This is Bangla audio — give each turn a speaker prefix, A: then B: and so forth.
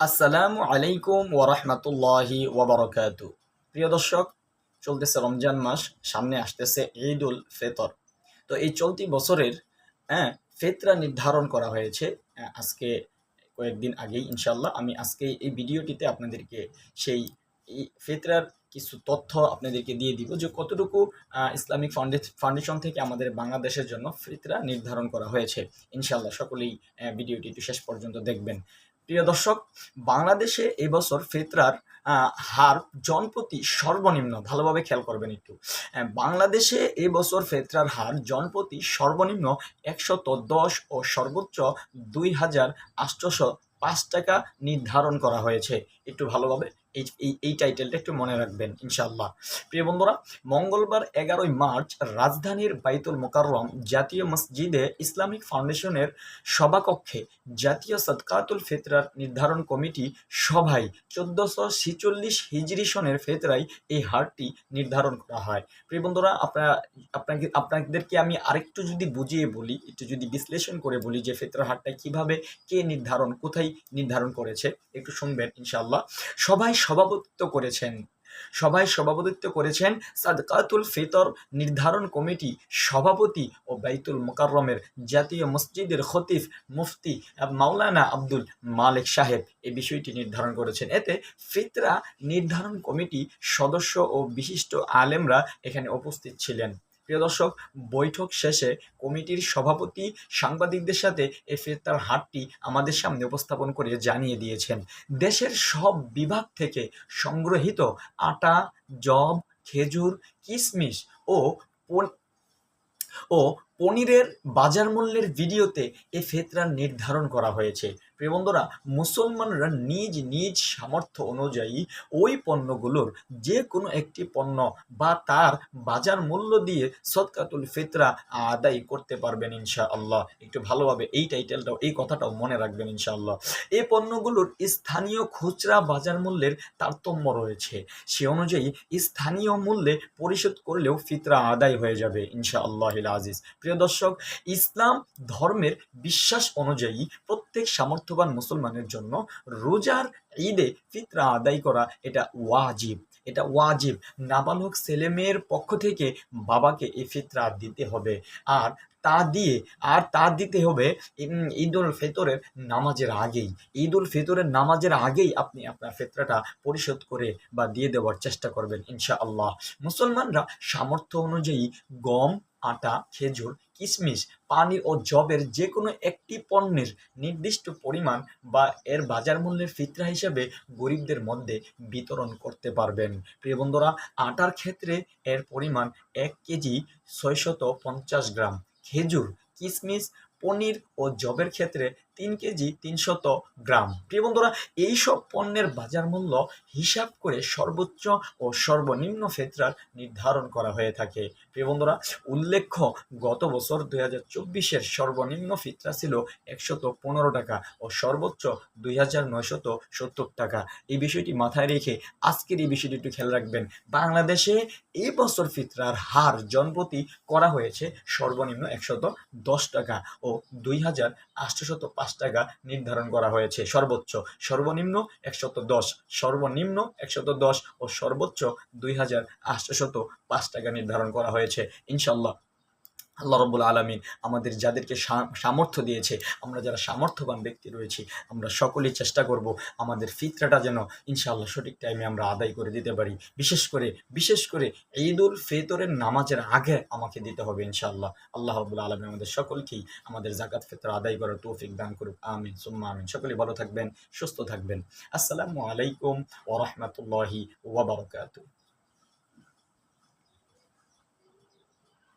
A: আসসালামু আলাইকুম ওরহমতুল্লাহি ওবরকাতু প্রিয় দর্শক, চলতেছে রমজান মাস, সামনে আসতেছে ঈদ উল ফেতর। তো এই চলতি বছরের হ্যাঁ ফেতরা নির্ধারণ করা হয়েছে আজকে কয়েকদিন আগেই ইনশাল্লাহ আমি আজকে এই ভিডিওটিতে আপনাদেরকে সেই ফেতরার কিছু তথ্য আপনাদেরকে দিয়ে দিব যে কতটুকু ইসলামিক ফাউন্ডে- ফাউন্ডেশন থেকে আমাদের বাংলাদেশের জন্য ফিতরা নির্ধারণ করা হয়েছে। ইনশাল্লাহ সকলেই ভিডিওটি একটু শেষ পর্যন্ত দেখবেন। প্রিয় দর্শক, বাংলাদেশে এবছর ফেতরার হার জনপ্রতি সর্বনিম্ন, ভালোভাবে খেয়াল করবেন একটু। বাংলাদেশে এবছর ফেতরার হার জনপ্রতি সর্বনিম্ন একশত দশ ও সর্বোচ্চ দুই হাজার আটশোশো পাঁচ টাকা নির্ধারণ করা হয়েছে। একটু ভালোভাবে এই এই টাইটেলটা একটু মনে রাখবেন, ইনশাআল্লাহ। প্রিয় বন্ধুরা, মঙ্গলবার এগারোই মার্চ রাজধানীর বাইতুল মোকাররম জাতীয় মসজিদে ইসলামিক ফাউন্ডেশনের সভাকক্ষে জাতীয় সদকাতুল ফেতরার নির্ধারণ কমিটি সভায় চোদ্দশো ছিচল্লিশ হিজরি সনের ফেতরায় এই হারটি নির্ধারণ করা হয়। প্রিয় বন্ধুরা, আপনারা, আপনাকে, আপনাদেরকে আমি আরেকটু যদি বুঝিয়ে বলি, একটু যদি বিশ্লেষণ করে বলি যে ফেতরার হারটা কীভাবে, কে নির্ধারণ, কোথায় নির্ধারণ করেছে, একটু শুনবেন, ইনশাআল্লাহ। সভায় সভাপতিত্ব করেছেন। সভায় সভাপতিত্ব করেছেন সাদকাতুল ফিতর নির্ধারণ কমিটি সভাপতি ও বাইতুল মোকাররমের জাতীয় মসজিদের খতিফ মুফতি মাওলানা আব্দুল মালিক সাহেব এই বিষয়টি নির্ধারণ করেছেন। এতে ফিতরা নির্ধারণ কমিটি সদস্য ও বিশিষ্ট আলেমরা এখানে উপস্থিত ছিলেন। প্রিয় দর্শক, বৈঠক শেষে কমিটির সভাপতি সাংবাদিকদের সাথে ফেতরার হাটটি আমাদের সামনে উপস্থাপন করে জানিয়ে দিয়েছেন। দেশের সব বিভাগ থেকে সংগ্রহিত আটা, জব, খেজুর কিশমিশ ও ও পনিরের বাজার মূল্যের ভিডিওতে এ ফেতরা নির্ধারণ করা হয়েছে। প্রিয় বন্ধুরা, মুসলমানরা নিজ নিজ সামর্থ্য অনুযায়ী ওই পণ্যগুলোর যে কোনো একটি পণ্য বা তার বাজার মূল্য দিয়ে সৎকাতুল ফিতরা আদায় করতে পারবেন ইনশা আল্লাহ একটু ভালোভাবে এই টাইটেলটাও, এই কথাটাও মনে রাখবেন ইনশাআল্লাহ। এই পণ্যগুলোর স্থানীয় খুচরা বাজার মূল্যের তারতম্য রয়েছে। সে অনুযায়ী স্থানীয় মূল্যে পরিশোধ করলেও ফিতরা আদায় হয়ে যাবে ইনশা আল্লাহ আজিজ। প্রিয় দর্শক, ইসলাম ধর্মের বিশ্বাস অনুযায়ী প্রত্যেক সামর্থ্যবান মুসলমানের জন্য রোজার ঈদে ফিতরা আদায় করা এটা ওয়াজিব। এটা ওয়াজিব। নাবালক ছেলে মেয়ের পক্ষ থেকে বাবাকে এই ফিতরা দিতে হবে। আর তা দিয়ে, আর তা দিতে হবে ঈদ উল ফিতরের নামাজের আগেই। ঈদ উল ফিতরের নামাজের আগেই আপনি আপনার ফেতরাটা পরিশোধ করে বা দিয়ে দেওয়ার চেষ্টা করবেন ইনশা আল্লাহ মুসলমানরা সামর্থ্য অনুযায়ী গম আটা, খেজুর কিশমিশ পানি ও জবের যে কোনো একটি পণ্যের নির্দিষ্ট পরিমাণ বা এর বাজার মূল্যের ফিতরা হিসেবে গরিবদের মধ্যে বিতরণ করতে পারবেন। প্রিয় বন্ধুরা, আটার ক্ষেত্রে এর পরিমাণ এক কেজি ছয়শত পঞ্চাশ গ্রাম। খেজুর কিশমিশ পনির ও জবের ক্ষেত্রে তিন কেজি তিনশত গ্রাম। প্রিয় বন্ধুরা, এইসব পণ্যের বাজার মূল্য হিসাব করে সর্বোচ্চ ও সর্বনিম্ন ফেতরার নির্ধারণ করা হয়ে থাকে। প্রিয় বন্ধুরা, উল্লেখ্য, গত বছর দুই হাজার চব্বিশের সর্বনিম্ন ফিতরা ছিল একশত পনেরো টাকা ও সর্বোচ্চ দুই হাজার নয়শত সত্তর টাকা। এই বিষয়টি মাথায় রেখে আজকের এই বিষয়টি একটু খেয়াল রাখবেন। বাংলাদেশে এই বছর ফিতরার হার জনপ্রতি করা হয়েছে সর্বনিম্ন একশত দশ টাকা ও দুই হাজার পাঁচ টাকা নির্ধারণ করা হয়েছে। সর্বোচ্চ সর্বনিম্ন একশত দশ, সর্বনিম্ন একশত দশ ও সর্বোচ্চ দুই হাজার আটশোশত পাঁচ টাকা নির্ধারণ করা হয়েছে। ইনশাল্লাহ আল্লাহ রব্বুল আলমিন আমাদের যাদেরকে সামর্থ্য দিয়েছে, আমরা যারা সামর্থ্যবান ব্যক্তি রয়েছি, আমরা সকলেই চেষ্টা করব আমাদের ফিতরাটা যেন ইনশাআল্লাহ সঠিক টাইমে আমরা আদায় করে দিতে পারি। বিশেষ করে বিশেষ করে ঈদ উল ফিতরের নামাজের আগে আমাকে দিতে হবে ইনশাআল্লাহ। আল্লাহ রব্বুল আলমী আমাদের সকলকেই আমাদের জাকাত ফিতর আদায় করার তৌফিক দান করুক। আমিন, সুম্মা আমিন। সকলেই ভালো থাকবেন, সুস্থ থাকবেন। আসসালামু আলাইকুম ওরহমতুল্লাহি ওবরাকাতু